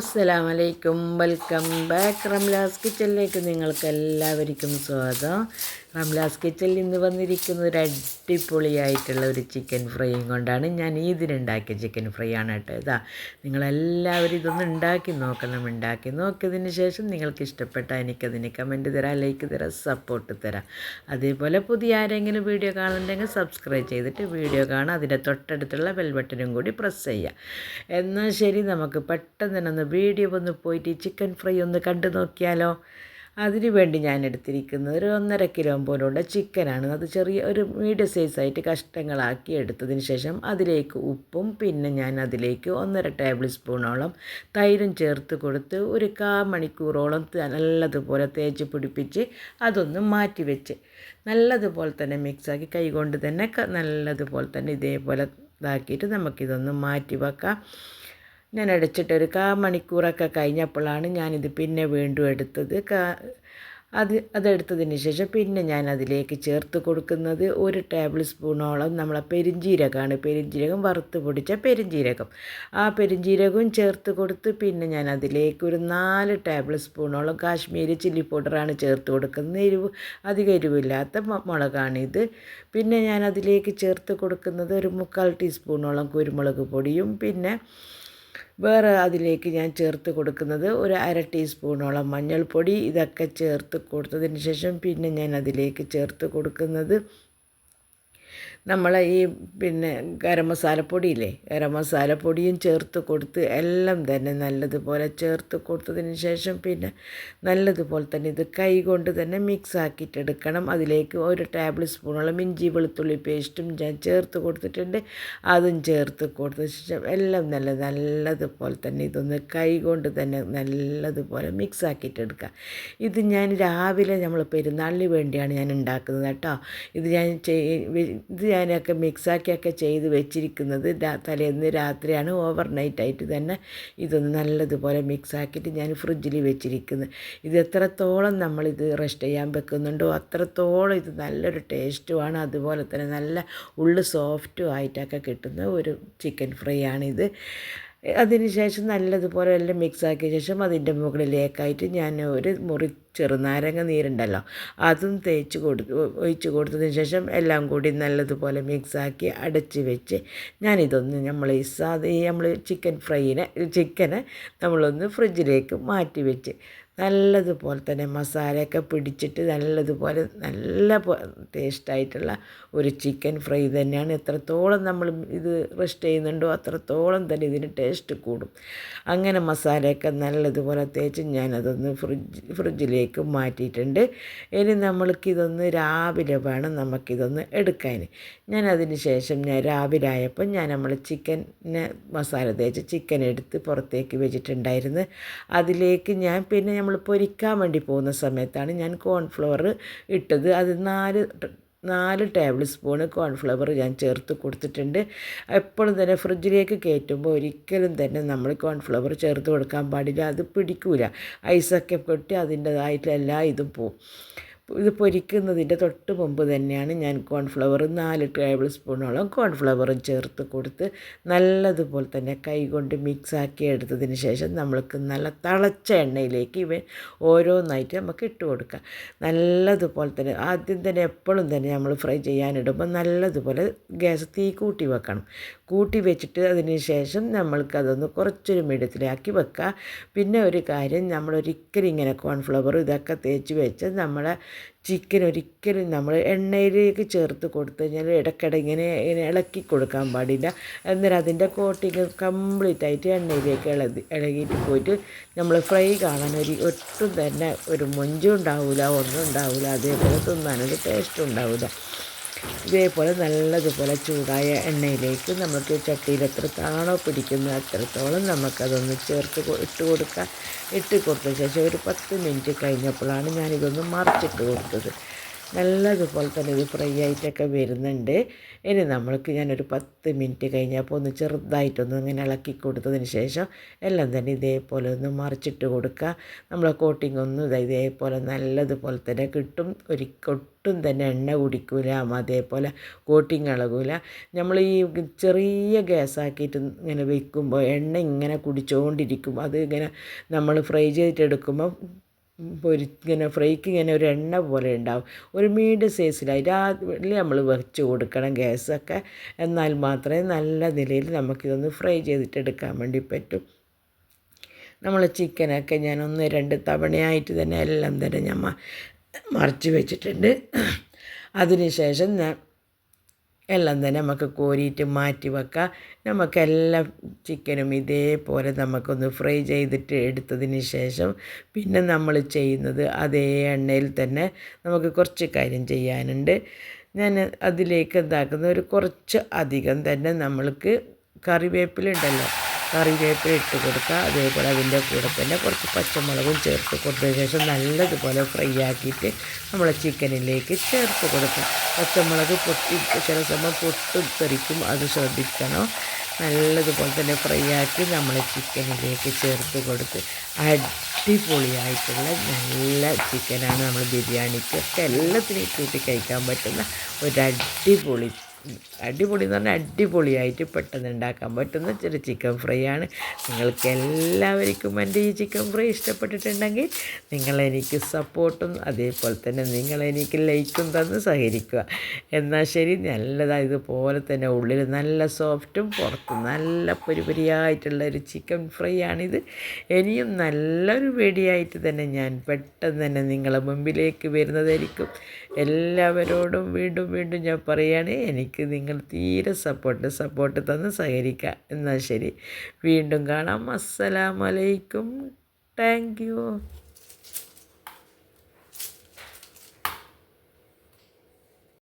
അസ്സലാമലൈക്കും. Welcome back Ramla's കിച്ചണിലേക്ക് നിങ്ങൾക്ക് എല്ലാവർക്കും സ്വാഗതം. റംലാസ് കിച്ചനിൽ നിന്ന് വന്നിരിക്കുന്നത് ഒരു അടിപൊളിയായിട്ടുള്ള ഒരു ചിക്കൻ ഫ്രൈയും കൊണ്ടാണ് ഞാൻ ഇതിനുണ്ടാക്കിയ ചിക്കൻ ഫ്രൈ ആണ് കേട്ടോ ഇതാ. നിങ്ങളെല്ലാവരും ഇതൊന്ന് ഉണ്ടാക്കി നോക്കണം ഉണ്ടാക്കി നോക്കിയതിന് ശേഷം നിങ്ങൾക്ക് ഇഷ്ടപ്പെട്ടാൽ എനിക്കതിന് കമന്റ് തരാം ലൈക്ക് തരാം സപ്പോർട്ട് തരാം. അതേപോലെ പുതിയ ആരെങ്കിലും വീഡിയോ കാണുന്നുണ്ടെങ്കിൽ സബ്സ്ക്രൈബ് ചെയ്തിട്ട് വീഡിയോ കാണാം അതിന്റെ തൊട്ടടുത്തുള്ള ബെൽബട്ടനും കൂടി പ്രസ് ചെയ്യുക. എന്നാൽ ശരി നമുക്ക് പെട്ടെന്ന് തന്നെ ഒന്ന് വീഡിയോ ഒന്ന് പോയിട്ട് ചിക്കൻ ഫ്രൈ ഒന്ന് കണ്ടു നോക്കിയാലോ. അതിനു വേണ്ടി ഞാൻ എടുത്തിരിക്കുന്നത് ഒരു ഒന്നര കിലോ പോലുള്ള ചിക്കനാണ്. അത് ചെറിയ ഒരു മീഡിയം സൈസായിട്ട് കഷ്ണങ്ങളാക്കി എടുത്തതിന് ശേഷം അതിലേക്ക് ഉപ്പും പിന്നെ ഞാൻ അതിലേക്ക് ഒന്നര ടേബിൾ സ്പൂണോളം തൈരും ചേർത്ത് കൊടുത്ത് ഒരു കാ മണിക്കൂറോളം നല്ലതുപോലെ തേച്ച് പിടിപ്പിച്ച് അതൊന്ന് മാറ്റി വെച്ച് നല്ലതുപോലെ തന്നെ മിക്സാക്കി കൈകൊണ്ട് തന്നെ നല്ലതുപോലെ തന്നെ ഇതേപോലെ ഇതാക്കിയിട്ട് നമുക്കിതൊന്ന് മാറ്റി വെക്കാം. ഞാൻ അടച്ചിട്ട് ഒരു കാ മണിക്കൂറൊക്കെ കഴിഞ്ഞപ്പോഴാണ് ഞാനിത് പിന്നെ വീണ്ടും എടുത്തത്. കാ അത് അതെടുത്തതിന് ശേഷം പിന്നെ ഞാൻ അതിലേക്ക് ചേർത്ത് കൊടുക്കുന്നത് ഒരു ടേബിൾ സ്പൂണോളം നമ്മളെ പെരിഞ്ജീരകമാണ് പെരിഞ്ജീരകം വറുത്ത് പൊടിച്ച പെരിഞ്ജീരകം ആ പെരിഞ്ജീരകവും ചേർത്ത് കൊടുത്ത് പിന്നെ ഞാൻ അതിലേക്ക് ഒരു നാല് ടേബിൾ സ്പൂണോളം കാശ്മീരി ചില്ലി പൗഡറാണ് ചേർത്ത് കൊടുക്കുന്നത്. എരിവ് അധികം എരിവില്ലാത്ത മുളകാണിത്. പിന്നെ ഞാൻ അതിലേക്ക് ചേർത്ത് കൊടുക്കുന്നത് ഒരു മുക്കാൽ ടീസ്പൂണോളം കുരുമുളക് പൊടിയും പിന്നെ വേറെ അതിലേക്ക് ഞാൻ ചേർത്ത് കൊടുക്കുന്നത് ഒരു അര ടീസ്പൂണോളം മഞ്ഞൾപ്പൊടി. ഇതൊക്കെ ചേർത്ത് കൊടുത്തതിന് ശേഷം പിന്നെ ഞാൻ അതിലേക്ക് ചേർത്ത് കൊടുക്കുന്നത് നമ്മൾ ഈ പിന്നെ ഗരം മസാലപ്പൊടിയില്ലേ ഗരം മസാലപ്പൊടിയും ചേർത്ത് കൊടുത്ത് എല്ലാം തന്നെ നല്ലതുപോലെ ചേർത്ത് കൊടുത്തതിന് ശേഷം പിന്നെ നല്ലതുപോലെ തന്നെ ഇത് കൈ കൊണ്ട് തന്നെ മിക്സ് ആക്കിയിട്ടെടുക്കണം. അതിലേക്ക് ഒരു ടേബിൾ സ്പൂണോളം ഇഞ്ചി വെളുത്തുള്ളി പേസ്റ്റും ഞാൻ ചേർത്ത് കൊടുത്തിട്ടുണ്ട്. അതും ചേർത്ത് കൊടുത്ത ശേഷം എല്ലാം നല്ല നല്ലതുപോലെ തന്നെ ഇതൊന്ന് കൈ കൊണ്ട് തന്നെ നല്ലതുപോലെ മിക്സ് ആക്കിയിട്ടെടുക്കുക. ഇത് ഞാൻ രാവിലെ നമ്മൾ പെരുന്നാളിന് വേണ്ടിയാണ് ഞാൻ ഉണ്ടാക്കുന്നത് കേട്ടോ. ഇത് ഞാൻ ഇത് ഞാനൊക്കെ മിക്സാക്കിയൊക്കെ ചെയ്ത് വെച്ചിരിക്കുന്നത് തലേന്ന് രാത്രിയാണ് ഓവർ നൈറ്റായിട്ട് തന്നെ ഇതൊന്ന് നല്ലതുപോലെ മിക്സാക്കിയിട്ട് ഞാൻ ഫ്രിഡ്ജിൽ വെച്ചിരിക്കുന്നത് ഇത് എത്രത്തോളം നമ്മളിത് റെസ്റ്റ് ചെയ്യാൻ വെക്കുന്നുണ്ടോ അത്രത്തോളം ഇത് നല്ലൊരു ടേസ്റ്റുമാണ്. അതുപോലെ തന്നെ നല്ല ഉള്ളു സോഫ്റ്റും ആയിട്ടൊക്കെ കിട്ടുന്ന ഒരു ചിക്കൻ ഫ്രൈ ആണിത്. അതിനുശേഷം നല്ലതുപോലെ എല്ലാം മിക്സ് ആക്കിയ ശേഷം അതിന്റെ മുകളിലേക്കായിട്ട് ഞാൻ ഒരു മുറി ചെറുനാരങ്ങ നീരുണ്ടല്ലോ അതും തേച്ച് കൊടുത്ത് ഒഴിച്ച് കൊടുത്തതിന് ശേഷം എല്ലാം കൂടി നല്ലതുപോലെ മിക്സാക്കി അടച്ച് വെച്ച് ഞാനിതൊന്ന് നമ്മൾ ഈ സാധ നമ്മൾ ചിക്കൻ ഫ്രൈനെ ചിക്കനെ നമ്മളൊന്ന് ഫ്രിഡ്ജിലേക്ക് മാറ്റി വെച്ച് നല്ലതുപോലെ തന്നെ മസാലയൊക്കെ പിടിച്ചിട്ട് നല്ലതുപോലെ നല്ല ടേസ്റ്റായിട്ടുള്ള ഒരു ചിക്കൻ ഫ്രൈ തന്നെയാണ്. എത്രത്തോളം നമ്മൾ ഇത് റെസ്റ്റ് ചെയ്യുന്നുണ്ടോ അത്രത്തോളം തന്നെ ഇതിന് ടേസ്റ്റ് കൂടും. അങ്ങനെ മസാലയൊക്കെ നല്ലതുപോലെ തേച്ച് ഞാനതൊന്ന് ഫ്രിഡ്ജ് ഫ്രിഡ്ജിലേക്ക് മാറ്റിയിട്ടുണ്ട്. ഇനി നമ്മൾക്കിതൊന്ന് രാവിലെ വേണം നമുക്കിതൊന്ന് എടുക്കാൻ. ഞാൻ അതിന് ശേഷം ഞാൻ രാവിലെ ആയപ്പോൾ ഞാൻ നമ്മൾ ചിക്കനെ മസാല തേച്ച് ചിക്കൻ എടുത്ത് പുറത്തേക്ക് വെച്ചിട്ടുണ്ടായിരുന്നു. അതിലേക്ക് ഞാൻ പിന്നെ നമ്മൾ പൊരിക്കാൻ വേണ്ടി പോകുന്ന സമയത്താണ് ഞാൻ കോൺഫ്ലവർ ഇട്ടത്. അത് നാല് നാല് ടേബിൾ സ്പൂണ് കോൺഫ്ലവർ ഞാൻ ചേർത്ത് കൊടുത്തിട്ടുണ്ട്. എപ്പോഴും തന്നെ ഫ്രിഡ്ജിലേക്ക് കയറ്റുമ്പോൾ ഒരിക്കലും തന്നെ നമ്മൾ കോൺഫ്ലവർ ചേർത്ത് കൊടുക്കാൻ പാടില്ല. അത് പിടിക്കൂല. ഐസൊക്കെ പൊട്ടി അതിന്റെതായിട്ട് എല്ലാ ഇതും പോവും. ഇത് പൊരിക്കുന്നതിന്റെ തൊട്ട് മുമ്പ് തന്നെയാണ് ഞാൻ കോൺഫ്ലവർ നാല് ടേബിൾ സ്പൂണോളം കോൺഫ്ലവറും ചേർത്ത് കൊടുത്ത് നല്ലതുപോലെ തന്നെ കൈകൊണ്ട് മിക്സാക്കി എടുത്തതിന് ശേഷം നമ്മൾക്ക് നല്ല തിളച്ച എണ്ണയിലേക്ക് ഇവ ഓരോന്നായിട്ട് നമുക്ക് ഇട്ട് കൊടുക്കാം. നല്ലതുപോലെ തന്നെ ആദ്യം തന്നെ എപ്പോഴും തന്നെ നമ്മൾ ഫ്രൈ ചെയ്യാനിടുമ്പോൾ നല്ലതുപോലെ ഗ്യാസ് തീ കൂട്ടി വെക്കണം. കൂട്ടി വെച്ചിട്ട് അതിന് ശേഷം നമ്മൾക്കതൊന്ന് കുറച്ചൊരു മിടത്തിലാക്കി വെക്കുക പിന്നെ ഒരു കാര്യം നമ്മൾ ഒരിക്കലും ഇങ്ങനെ കോൺഫ്ലവർ ഇതൊക്കെ തേച്ച് വെച്ച് നമ്മളെ ചിക്കൻ ഒരിക്കലും നമ്മൾ എണ്ണയിലേക്ക് ചേർത്ത് കൊടുത്തു കഴിഞ്ഞാൽ ഇടയ്ക്കിടെ ഇങ്ങനെ ഇങ്ങനെ ഇളക്കി കൊടുക്കാൻ പാടില്ല. എന്നാൽ അതിന്റെ കോട്ടിങ് കംപ്ലീറ്റ് ആയിട്ട് എണ്ണയിലേക്ക് ഇളകി ഇളകിയിട്ട് പോയിട്ട് നമ്മൾ ഫ്രൈ കാണാൻ ഒരു ഒട്ടും തന്നെ ഒരു മൊഞ്ചും ഉണ്ടാവില്ല ഒന്നും ഉണ്ടാവില്ല അതേപോലെ തിന്നാനൊരു ടേസ്റ്റും ഉണ്ടാവില്ല ഇതേപോലെ നല്ലതുപോലെ ചൂടായ എണ്ണയിലേക്ക് നമുക്ക് ചട്ടിയിൽ എത്രത്താണോ പിടിക്കുന്നത് അത്രത്തോളം നമുക്കതൊന്ന് ചേർത്ത് ഇട്ട് കൊടുക്കുക ഇട്ട് കൊടുത്ത ശേഷം ഒരു പത്ത് മിനിറ്റ് കഴിഞ്ഞപ്പോഴാണ് ഞാനിതൊന്ന് മറിച്ചിട്ട് കൊടുത്തത്. നല്ലതുപോലെ തന്നെ ഇത് ഫ്രൈ ആയിട്ടൊക്കെ വരുന്നുണ്ട്. ഇനി നമ്മൾക്ക് ഞാനൊരു പത്ത് മിനിറ്റ് കഴിഞ്ഞപ്പോൾ ഒന്ന് ചെറുതായിട്ടൊന്ന് ഇങ്ങനെ ഇളക്കി കൊടുത്തതിന് ശേഷം എല്ലാം തന്നെ ഇതേപോലെ ഒന്ന് മറിച്ചിട്ട് കൊടുക്കുക. നമ്മളെ കോട്ടിംഗ് ഒന്നും ഇതാ ഇതേപോലെ നല്ലതുപോലെ തന്നെ കിട്ടും. ഒരിക്കൊട്ടും തന്നെ എണ്ണ കുടിക്കൂല അതേപോലെ കോട്ടിങ് ഇളകൂല. നമ്മൾ ഈ ചെറിയ ഗ്യാസാക്കിയിട്ട് ഇങ്ങനെ വെക്കുമ്പോൾ എണ്ണ ഇങ്ങനെ കുടിച്ചുകൊണ്ടിരിക്കും അത് ഇങ്ങനെ നമ്മൾ ഫ്രൈ ചെയ്തിട്ട് എടുക്കുമ്പോൾ പൊരി ഇങ്ങനെ ഫ്രൈക്ക് ഇങ്ങനെ ഒരു എണ്ണ പോലെ ഉണ്ടാവും. ഒരു മീഡിയം സൈസിലായി രാവിലെ നമ്മൾ വെച്ച് കൊടുക്കണം ഗ്യാസൊക്കെ എന്നാൽ മാത്രമേ നല്ല നിലയിൽ നമുക്കിതൊന്ന് ഫ്രൈ ചെയ്തിട്ടെടുക്കാൻ വേണ്ടി പറ്റും. നമ്മൾ ചിക്കനൊക്കെ ഞാൻ ഒന്ന് രണ്ട് തവണയായിട്ട് തന്നെ എല്ലാം തന്നെ ഞാൻ മറിച്ച് വെച്ചിട്ടുണ്ട്. അതിനുശേഷം ഞാൻ എല്ലാം തന്നെ നമുക്ക് കോരിയിട്ട് മാറ്റി വെക്കാം. നമുക്കെല്ലാം ചിക്കനും ഇതേപോലെ നമുക്കൊന്ന് ഫ്രൈ ചെയ്തിട്ട് എടുത്തതിന് ശേഷം പിന്നെ നമ്മൾ ചെയ്യുന്നത് അതേ എണ്ണയിൽ തന്നെ നമുക്ക് കുറച്ച് കാര്യം ചെയ്യാനുണ്ട്. ഞാൻ അതിലേക്ക് എന്താക്കുന്ന ഒരു കുറച്ച് അധികം തന്നെ നമ്മൾക്ക് കറിവേപ്പിലുണ്ടല്ലോ കറിവേപ്പില ഇട്ട് കൊടുക്കുക. അതേപോലെ അതിന്റെ കൂടെ തന്നെ കുറച്ച് പച്ചമുളകും ചേർത്ത് കൊടുത്തതിന് ശേഷം നല്ലതുപോലെ ഫ്രൈ ആക്കിയിട്ട് നമ്മൾ ചിക്കനിലേക്ക് ചേർത്ത് കൊടുക്കുക പച്ചമുളക് പൊട്ടി ചില സമയം പൊട്ടും തെറിക്കും അത് ശ്രദ്ധിക്കണം. നല്ലതുപോലെ തന്നെ ഫ്രൈ ആക്കി നമ്മൾ ചിക്കനിലേക്ക് ചേർത്ത് കൊടുത്ത് അടിപൊളിയായിട്ടുള്ള നല്ല ചിക്കനാണ് നമ്മൾ ബിരിയാണിക്കൊക്കെ എല്ലാത്തിനെയും കൂട്ടി കഴിക്കാൻ പറ്റുന്ന ഒരു അടിപൊളി അടിപൊളി എന്ന് പറഞ്ഞാൽ അടിപൊളിയായിട്ട് പെട്ടെന്ന് ഉണ്ടാക്കാൻ പറ്റുന്ന ചെറിയ ചിക്കൻ ഫ്രൈ ആണ്. നിങ്ങൾക്ക് എല്ലാവർക്കും എന്റെ ഈ ചിക്കൻ ഫ്രൈ ഇഷ്ടപ്പെട്ടിട്ടുണ്ടെങ്കിൽ നിങ്ങളെനിക്ക് സപ്പോർട്ടും അതേപോലെ തന്നെ നിങ്ങളെനിക്ക് ലൈക്കും തന്ന് സഹകരിക്കുക. എന്നാൽ ശരി നല്ലതാണ് ഇതുപോലെ തന്നെ ഉള്ളിൽ നല്ല സോഫ്റ്റും പുറത്ത് നല്ല പൊരിപൊരിയായിട്ടുള്ള ഒരു ചിക്കൻ ഫ്രൈ ആണിത്. ഇനിയും നല്ലൊരു വെടിയായിട്ട് തന്നെ ഞാൻ പെട്ടെന്ന് തന്നെ നിങ്ങളെ മുമ്പിലേക്ക് വരുന്നതായിരിക്കും. എല്ലാവരോടും വീണ്ടും വീണ്ടും ഞാൻ പറയുകയാണ് എനിക്ക് എനിക്ക് നിങ്ങൾ തീരെ സപ്പോർട്ട് സപ്പോർട്ട് തന്ന് സഹകരിക്കുക എന്നാൽ ശരി വീണ്ടും കാണാം. അസ്സലാമലൈക്കും താങ്ക് യു